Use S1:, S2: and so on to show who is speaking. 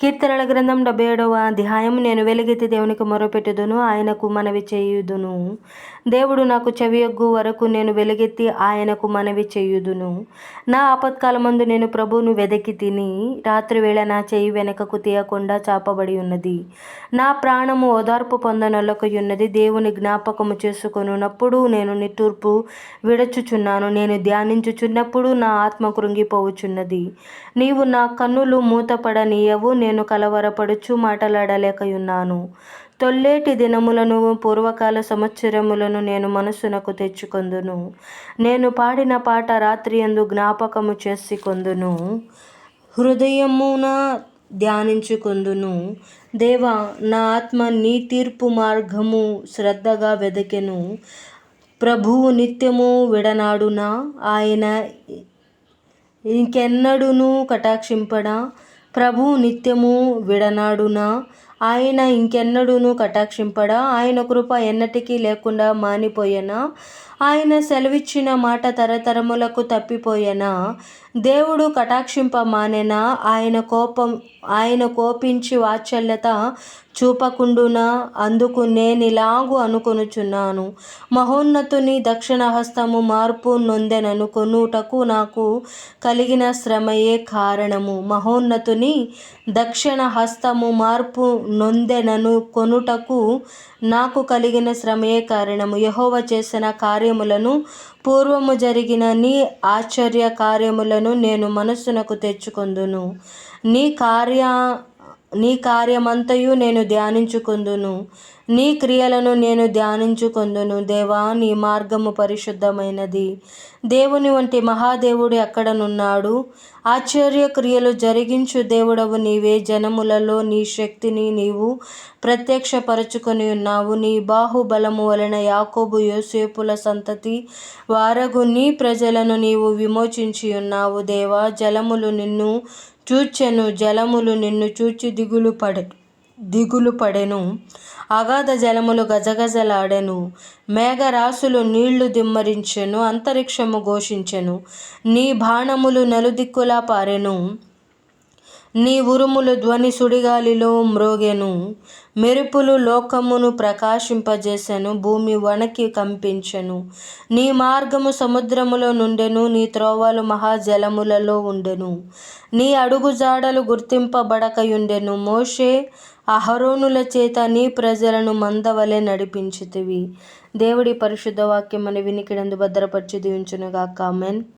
S1: కీర్తనల గ్రంథం డెబ్బై ఏడవ అధ్యాయం. నేను వెలిగెత్తి దేవునికి మొరపెట్టుదును ఆయనకు మనవి చేయుదును. దేవుడు నాకు చెవియొగ్గు వరకు నేను వెలుగెత్తి ఆయనకు మనవి చేయుదును. నా ఆపత్కాలమందు నేను ప్రభువును వెదకి తిని రాత్రివేళ నా చేయి వెనకకు తీయకుండా చాపబడి ఉన్నది. నా ప్రాణము ఓదార్పు పొందనొల్లకయున్నది దేవుని జ్ఞాపకము చేసుకొనున్నప్పుడు నేను నిట్టూర్పు విడచుచున్నాను. నేను ధ్యానించుచున్నప్పుడు నా ఆత్మ కృంగిపోవుచున్నది. నీవు నా కన్నులు మూతపడనీయవు. నేను నేను కలవరపడుచు మాటలాడలేకయున్నాను. తొల్లేటి దినములను పూర్వకాల సంవత్సరములను నేను మనసునకు తెచ్చుకొందును. నేను పాడిన పాట రాత్రి ఎందు జ్ఞాపకము చేసుకొందును. హృదయమున ధ్యానించుకొందును. దేవా నా ఆత్మ నీ తీర్పు మార్గము శ్రద్ధగా వెదకెను. ప్రభువు నిత్యము విడనాడునా? ఆయన ఇంకెన్నడూను కటాక్షింపడా? ప్రభు నిత్యము విడనాడునా? ఆయన ఇంకెన్నడూను కటాక్షింపడా? ఆయన కృప ఎన్నటికీ లేకుండా మానిపోయెనా? ఆయన సెలవిచ్చిన మాట తరతరములకు తప్పిపోయెనా? దేవుడు కటాక్షింప మానెనా ఆయన కోపం ఆయన కోపించి వాత్సల్యత చూపకుండునా? అందుకు నేనిలాగు అనుకొనుచున్నాను. మహోన్నతుని దక్షిణ హస్తము మార్పు నొందెననుకొనుటకు నాకు కలిగిన శ్రమయే కారణము. మహోన్నతుని దక్షిణ హస్తము మార్పు నొందెనను కొనుటకు నాకు కలిగిన శ్రమయే కారణము. యహోవ చేసిన కార్యములను పూర్వము జరిగిన నీ ఆశ్చర్య కార్యములను నేను మనస్సునకు తెచ్చుకొందును. నీ కార్య నీ కార్యమంతయు నేను ధ్యానించుకుందును. నీ క్రియలను నేను ధ్యానించుకొందును. దేవా నీ మార్గము పరిశుద్ధమైనది. దేవుని వంటి మహాదేవుడు ఎక్కడనున్నాడు? ఆశ్చర్య క్రియలు జరిగించు దేవుడవు నీవే. జనములలో నీ శక్తిని నీవు ప్రత్యక్షపరచుకొని ఉన్నావు. నీ బాహుబలము వలన యాకోబు యోసేపుల సంతతి వారగు నీ ప్రజలను నీవు విమోచించి ఉన్నావు. దేవా జలములు నిన్ను చూచెను. జలములు నిన్ను చూచి దిగులు పడే దిగులు పడెను. అగాధ జలములు గజగజలాడెను. మేఘరాశులు నీళ్ళు దిమ్మరించెను. అంతరిక్షము ఘోషించెను. నీ బాణములు నలుదిక్కులా పారెను. నీ ఉరుములు ధ్వని సుడిగాలిలో మ్రోగెను. మెరుపులు లోకమును ప్రకాశింపజేసెను. భూమి వణకి కంపించెను. నీ మార్గము సముద్రములో నుండెను. నీ త్రోవలు మహాజలములలో ఉండెను. నీ అడుగుజాడలు గుర్తింపబడకయుండెను. మోషే అహరోనుల చేత నీ ప్రజలను మందవలె నడిపించితివి. దేవుడి పరిశుద్ధ వాక్యం అని వినికిడందు భద్రపరిచి దీవించునుగాక. మెన్